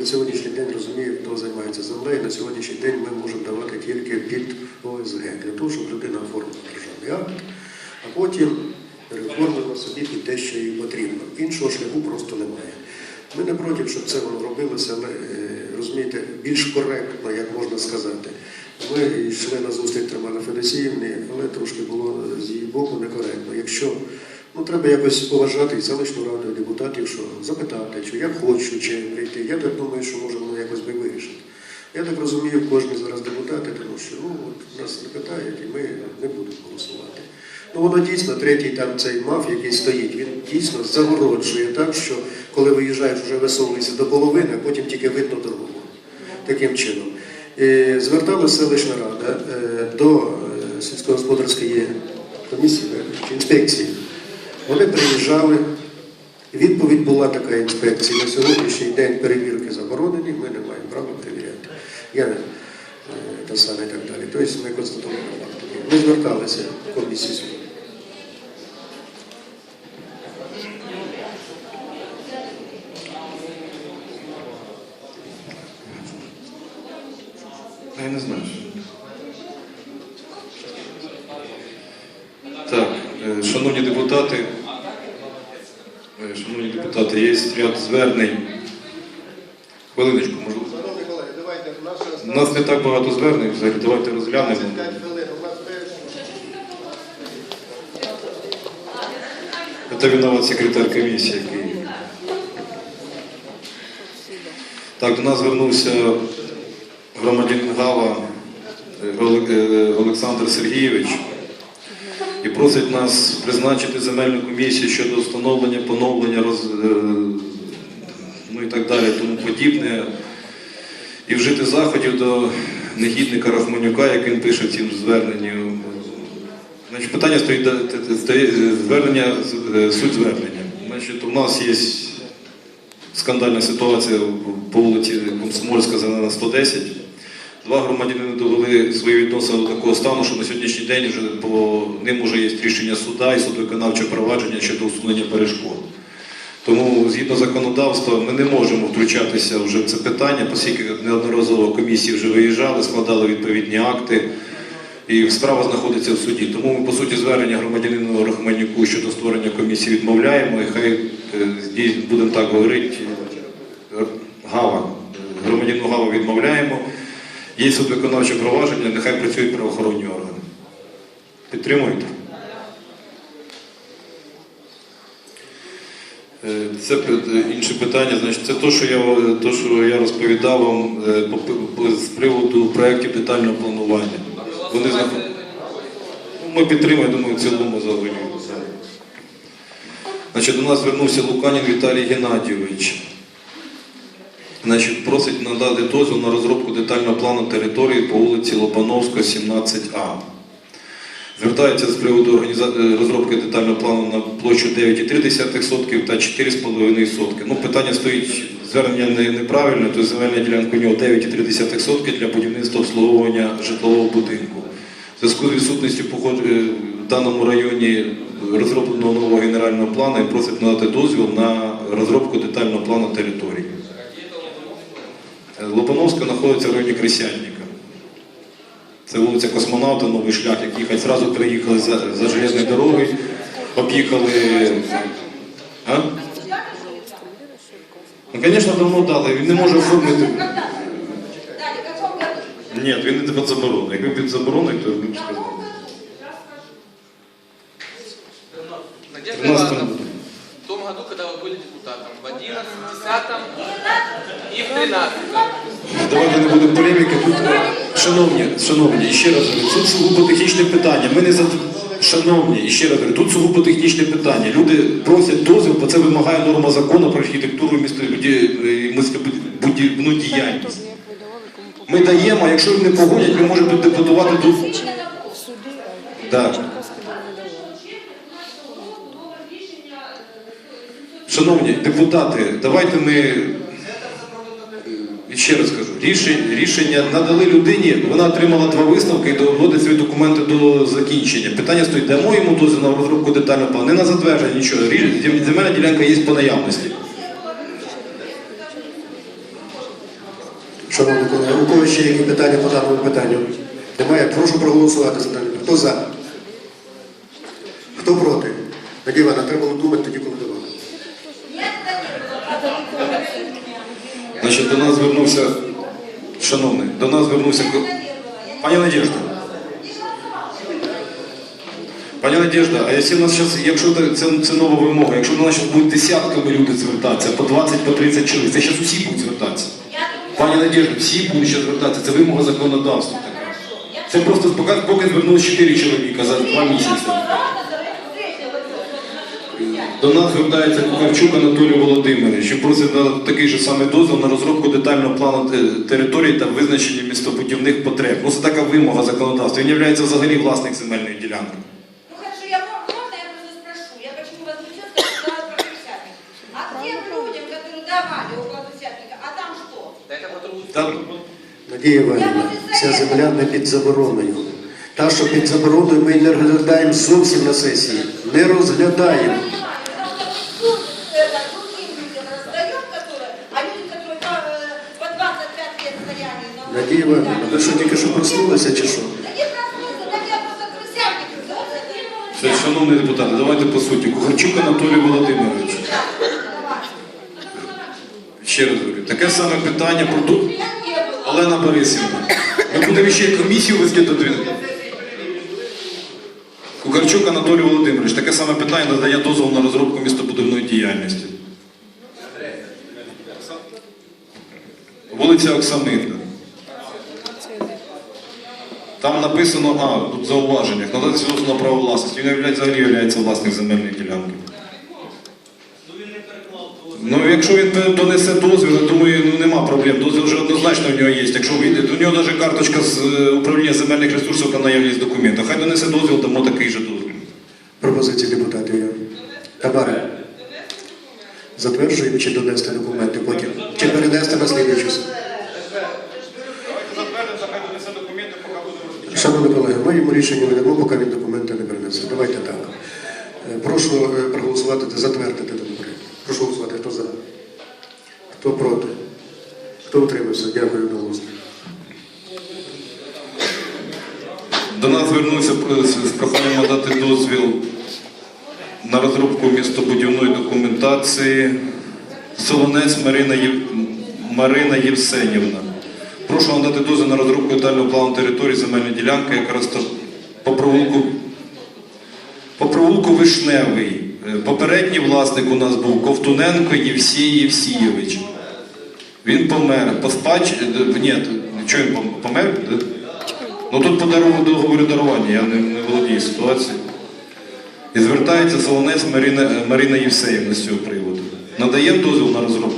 на сьогоднішній день розуміє, хто займається землею. На сьогоднішній день ми можемо давати тільки під ОСГ, для того, щоб людина оформила державний акт, а потім переоформила собі під те, що їй потрібно. Іншого шляху просто немає. Ми не проти, щоб це воно робилося, але е, розумієте, більш коректно, як можна сказати. Ми йшли на зустріч Тримана Федосіївни, але трошки було з її боку некоректно. Якщо ну, треба якось поважати і селищну раду, і депутатів, що запитати, чи я хочу чи прийти. Я так думаю, що може воно якось би вирішити. Я так розумію, кожен зараз депутати, тому що ну, от, нас не питають, і ми не будемо голосувати. Ну воно дійсно третій там цей маф, який стоїть, він дійсно загороджує так, що коли виїжджаєш, вже висовується до половини, а потім тільки видно дорогу. Таким чином. Е, Зверталася селищна рада е, до е, сільськогосподарської комісії чи інспекції. Вони приїжджали. Відповідь була така інспекція. На сьогоднішній день перевірки заборонені, ми не маємо права перевіряти. Я е, та саме і так далі. Тобто ми констатували факт. Ми зверталися в комісію сьогодні. Я не знаю. Так, е, шановні депутати, шановні депутати, є ряд звернень. Хвилиночку, можливо. Шановні колеги, давайте у нас У нас не так багато звернень, взагалі, давайте розглянемо. хвилин. У нас Це виноват секретар комісії, який. Так, до нас звернувся громадянин Гава е, е, Олександр Сергійович і просить нас призначити земельну комісію щодо встановлення, поновлення, роз, е, ну і так далі, тому подібне. І вжити заходів до негідника Рахманюка, як він пише в цім зверненні. Значить, питання стоїть стоїть, е, звернення, е, суть звернення. Значить, у нас є скандальна ситуація по вулиці Комсомольська, Зелена 110. Два громадянини довели свої відносини до такого стану, що на сьогоднішній день вже по ним вже є рішення суда і судовиконавче провадження щодо усунення перешкод. Тому згідно законодавства ми не можемо втручатися вже в це питання, оскільки неодноразово комісії вже виїжджали, складали відповідні акти, і справа знаходиться в суді. Тому ми, по суті, звернення громадянину Рахманюку щодо створення комісії відмовляємо, і хай е, будемо так говорити, е, Гава, е, громадянину Гава відмовляємо. Є судвиконавче провадження, нехай працюють правоохоронні органи. Підтримуєте? Е, Це інше питання. Значить, це те, що я, що я розповідав вам е, з приводу проєктів детального планування. Вони знаход- Ну, Ми підтримуємо, думаю, в цілому за Значить, до нас звернувся Луканін Віталій Геннадійович. Значить, просить надати дозвіл на розробку детального плану території по вулиці Лобановська, 17А. Звертається з приводу е, розробки детального плану на площу 9,3 сотків та 4,5 сотки. Ну, питання стоїть, звернення не- неправильне, то земельна ділянка у нього 9,3 сотки для будівництва обслуговування житлового будинку. В зв'язку з відсутністю е, в даному районі розробленого нового генерального плану і просить надати дозвіл на розробку детального плану території. Е, знаходиться в районі Крисяльника. Це вулиця Космонавта, новий шлях, як їхати. Зразу приїхали за, за железною дорогою, об'їхали. А? Ну, звісно, давно дали. Він не може оформити. Ні, він не під заборону. Якби під забороною, то він б сказав. каком году? Надежда 13 Ивановна, году. в том году, когда вы были депутатом, в 11, 10 и в 13. Давайте не будемо полеміки. Тут, е, шановні, шановні, ще раз говорю, тут сугубо технічне питання. Ми не за шановні, і ще раз говорю, тут сугубо технічне питання. Люди просять дозвіл, бо це вимагає норма закону про архітектуру і і містобудівну діяльність. Ми даємо, а якщо їм не погодять, ми можемо депутувати тут. Так. Шановні депутати, давайте ми е, ще раз кажу, рішення, рішення надали людині, вона отримала два висновки і доводить свої документи до закінчення. Питання стоїть, дамо йому дозвіл на розробку детального плану, не на затвердження, нічого. Земельна ділянка є по наявності. Шановні колеги, у кого ще які питання по даному питанню? Немає. Прошу проголосувати за дане. Хто за? Хто проти? Надія Івановна, треба думати тоді, коли давати. Значить, до нас звернувся, шановний, до нас звернувся. Пані Надежда. Пані Надежда, а якщо нас зараз, якщо це, це, нова вимога, якщо до нас зараз будуть десятками люди звертатися, по 20, по 30 чоловік, це зараз усі будуть звертатися. Пані Надежда, всі будуть ще звертатися, це вимога законодавства. така. Це просто поки, поки звернулося 4 чоловіка за 2 місяці. До нас звертається Кухарчук Анатолій Володимирович, що просить дати такий же самий дозвіл на розробку детального плану те- території та визначення містобудівних потреб. Ну, це така вимога законодавства. Він є взагалі власник земельної ділянки. Ну хорошо, я мо- можно я просто спрошу? Я почему вас четко сказала про Крысятник. А тем людям, которые давали около Крысятника, а там что? Да это по-другому. Та, Надія Іванівна, ця земля не під забороною. Та, що під забороною, ми не розглядаємо зовсім на сесії. Не розглядаємо. Надія Іванівна, ви що тільки що проснулися чи що? Це, шановні депутати, давайте по суті. Кухарчук Анатолій Володимирович. Ще раз говорю, таке саме питання про ду- Олена Борисівна. Ми будемо ще комісію везти до дві. Кукарчук Анатолій Володимирович, таке саме питання надання дозволу на розробку містобудівної діяльності. Вулиця Оксамитна. Там написано, а, тут в зауваженнях, надати свідоцтво на право власності. Він взагалі є власник земельної ділянки. Ну, якщо він донесе дозвіл, я думаю, ну нема проблем. Дозвіл вже однозначно в нього є. Якщо вийде, у нього навіть карточка з е, управління земельних ресурсів та наявність документів. Хай донесе дозвіл, дамо такий же дозвіл. Пропозиції депутатів є. Тамара. Затверджуємо чи донести документи потім? Чи перенести на слідуючу? Шановні колеги, ми йому рішення не дамо, поки він документи не принесе. Давайте так. Е, Прошу е, проголосувати затвердити проект. Прошу голосувати. Хто за? Хто проти? Хто утримався? Дякую одноголосно. До нас звернувся з з проханням надати дозвіл на розробку містобудівної документації Солонець Марина, Єв... Марина Євсенівна. Прошу надати дозвіл на розробку детального плану території земельної ділянки, розташ... по провулку по провулку Вишневий. Е, Попередній власник у нас був Ковтуненко Євсій Євсійович. Він помер. По е, Ні, що він помер? Е, Ну тут по договору дарування, я не, не володію ситуацією. І звертається Солонець Марина, Марина Євсеївна з цього приводу. Надаємо дозвіл на розробку